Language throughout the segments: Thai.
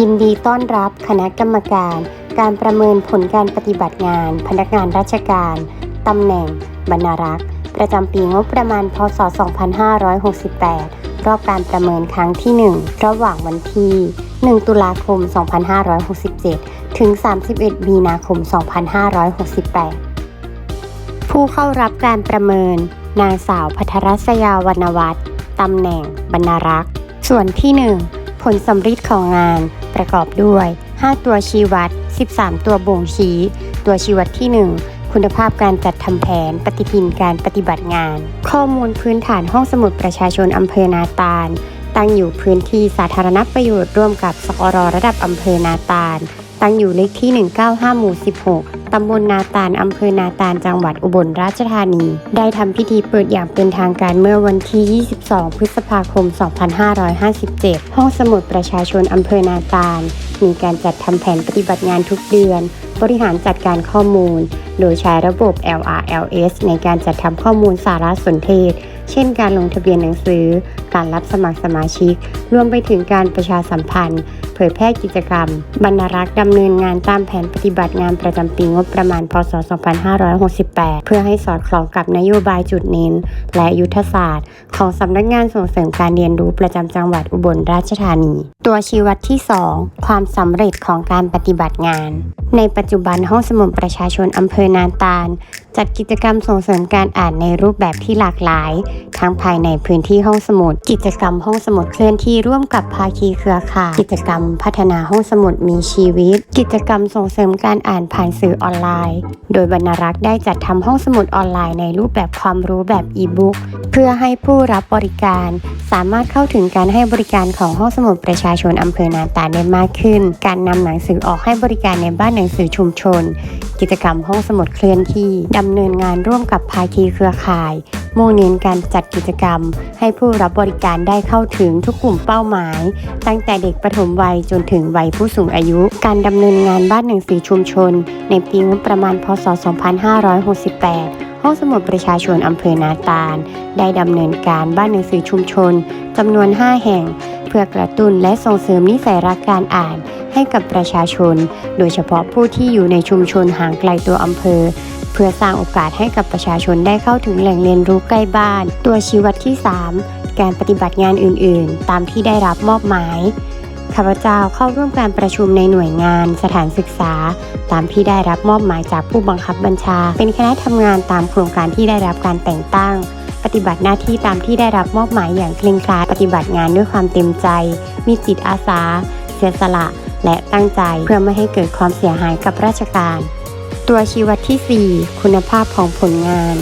ยินดีต้อนรับคณะกรรมการ การประเมินผลการปฏิบัติงาน พนักงานราชการตำแหน่ง บรรณารักษ์ ประจำปีงบประมาณ พศ 2568 รอบการประเมินครั้งที่ 1 ระหว่างวันที่ 1 ตุลาคม 2567 ถึง 31 มีนาคม 2568 ผู้เข้ารับการประเมิน นางสาวพัทรศยาวรรณวัฒน์ตำแหน่ง บรรณารักษ์ ส่วนที่ 1 ผลสำริดของงาน ประกอบด้วย 5 ตัวชี้วัด 13 ตัวบ่งชี้ ตัวชี้วัดที่ 1คุณภาพการจัดทำแผนปฏิทินการปฏิบัติงาน ข้อมูลพื้นฐานห้องสมุดประชาชนอำเภอนาตาล ตั้งอยู่พื้นที่สาธารณประโยชน์ร่วมกับสกรระดับอำเภอนาตาล ตั้งอยู่เลขที่ 195 หมู่ 16 ตำบลนาตาลอำเภอนาตาลจังหวัดอุบลราชธานี ได้ทำพิธีเปิดอย่างเป็นทางการเมื่อวันที่ 22 พฤษภาคม 2557 ห้องสมุดประชาชนอำเภอนาตาล มีการจัดทำแผนปฏิบัติงานทุกเดือน บริหารจัดการข้อมูล โดยใช้ระบบ LRLS ในการจัดทำข้อมูลสารสนเทศ เช่น การลงทะเบียนหนังสือ การรับสมัครสมาชิก รวมไปถึงการประชาสัมพันธ์ เผยแพร่กิจกรรม บรรณรักษ์ดำเนินงานตามแผนปฏิบัติงานประจำปีงบประมาณ พศ 2568 เพื่อให้สอดคล้องกับนโยบายจุดเน้น และยุทธศาสตร์ ของสำนักงานส่งเสริมการเรียนรู้ประจำจังหวัดอุบลราชธานี ตัวชี้วัดที่ 2 ความสำเร็จของการปฏิบัติงาน ในปัจจุบันห้องสมุดประชาชนอำเภอนาตาล จัดกิจกรรมส่งเสริมการอ่านในรูปแบบที่หลากหลาย ทั้งภายในพื้นที่ห้องสมุด กิจกรรมห้องสมุดเคลื่อนที่ร่วมกับภาคีเครือข่ายกิจกรรมพัฒนาห้องสมุดมีชีวิต กิจกรรมส่งเสริมการอ่านผ่านสื่อออนไลน์ โดยบรรณรักษ์ได้จัดทำห้องสมุดออนไลน์ในรูปแบบความรู้แบบอีบุ๊กเพื่อให้ผู้รับบริการ สามารถเข้าถึงการให้บริการของห้องสมุดประชาชนอำเภอนาตาลได้มากขึ้น การนำหนังสือออกให้บริการในบ้านหนังสือชุมชน กิจกรรมห้องสมุดเคลื่อนที่ดำเนินงานร่วมกับภาคีเครือข่าย มุ่งเน้นการจัดกิจกรรม ให้ผู้รับบริการได้เข้าถึงทุกกลุ่มเป้าหมาย ตั้งแต่เด็กประถมวัยจนถึงวัยผู้สูงอายุ การดำเนินงานบ้านหนังสือชุมชน ในปีงบประมาณพศ 2568ห้องสมุดประชาชนอำเภอนาตาล ได้ดำเนินการบ้านหนังสือชุมชนจำนวน 5 แห่ง เพื่อกระตุ้นและส่งเสริมนิสัยรักการอ่าน ให้กับประชาชน โดยเฉพาะผู้ที่อยู่ในชุมชนห่างไกลตัวอำเภอ เพื่อสร้างโอกาสให้กับประชาชนได้เข้าถึงแหล่งเรียนรู้ใกล้บ้าน ตัวชี้วัดที่ 3 การปฏิบัติงานอื่น ๆ ตามที่ได้รับมอบหมายข้าพเจ้าเข้าร่วมการประชุมในหน่วยงาน สถานศึกษา ตามที่ได้รับมอบหมายจากผู้บังคับบัญชา เป็นคณะทำงานตามโครงการที่ได้รับการแต่งตั้ง ปฏิบัติหน้าที่ตามที่ได้รับมอบหมายอย่างเคร่งครัดปฏิบัติงานด้วยความเต็มใจ มีจิตอาสา เสียสละ และตั้งใจเพื่อไม่ให้เกิดความเสียหายกับราชการ ตัวชี้วัดที่ 4 คุณภาพของผลงาน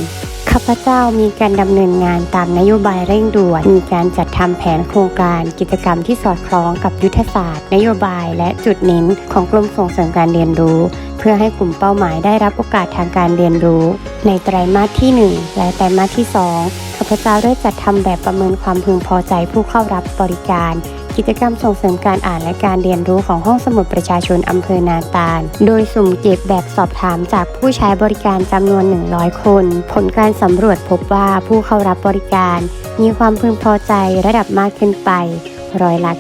ข้าพเจ้ามีการดำเนินงานตามนโยบายเร่งด่วน มีการจัดทำแผนโครงการกิจกรรมที่สอดคล้องกับยุทธศาสตร์ นโยบายและจุดเน้นของกรมส่งเสริมการเรียนรู้ เพื่อให้กลุ่มเป้าหมายได้รับโอกาสทางการเรียนรู้ ในไตรมาสที่ 1 และไตรมาสที่ 2ข้าพเจ้าได้จัดทำแบบประเมินความพึงพอใจผู้เข้ารับบริการ กิจกรรมส่งเสริมการอ่านและการเรียนรู้ของห้องสมุดประชาชนอำเภอนาตาล โดยสุ่มเก็บแบบสอบถามจากผู้ใช้บริการจำนวน 100 คน ผลการสำรวจพบว่าผู้เข้ารับบริการ มีความพึงพอใจระดับมากขึ้นไปร้อยละ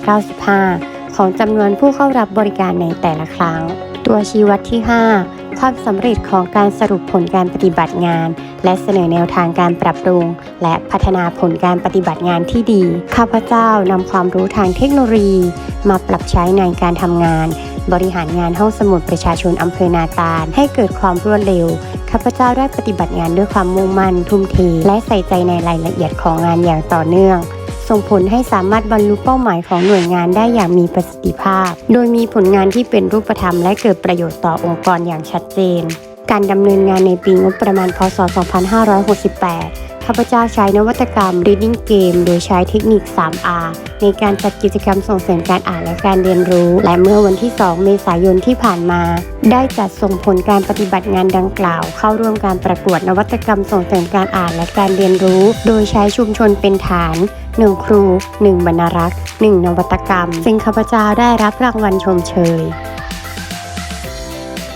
95 ของจำนวนผู้เข้ารับบริการในแต่ละครั้ง ตัวชี้วัดที่ 5 ความสำเร็จของการสรุปผลการปฏิบัติงาน และเสนอแนวทางการปรับปรุง และพัฒนาผลการปฏิบัติงานที่ดี ข้าพเจ้านำความรู้ทางเทคโนโลยี มาปรับใช้ในการทำงาน บริหารงานห้องสมุดประชาชนอำเภอนาตาลให้เกิดความรวดเร็วข้าพเจ้าได้ปฏิบัติงานด้วยความมุ่งมั่นทุ่มเทและใส่ใจในรายละเอียดของงานอย่างต่อเนื่อง ส่งผลให้สามารถบรรลุเป้าหมายของหน่วยงานได้อย่างมีประสิทธิภาพ โดยมีผลงานที่เป็นรูปธรรมและเกิดประโยชน์ต่อองค์กรอย่างชัดเจน การดำเนินงานในปีงบประมาณ พศ 2568ข้าพเจ้าใช้นวัตกรรม Reading Game โดยใช้เทคนิค 3R ในการจัดกิจกรรมส่งเสริมการอ่านและการเรียนรู้ และเมื่อวันที่ 2 เมษายนที่ผ่านมา ได้จัดส่งผลการปฏิบัติงานดังกล่าว เข้าร่วมการประกวดนวัตกรรมส่งเสริมการอ่านและการเรียนรู้ โดยใช้ชุมชนเป็นฐาน หนึ่งครูหนึ่งบรรณรักษ์1นวัตกรรม ซึ่งข้าพเจ้าได้รับรางวัลชมเชย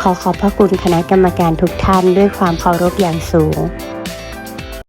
ขอขอบพระคุณคณะกรรมการทุกท่านด้วยความเคารพอย่างสูง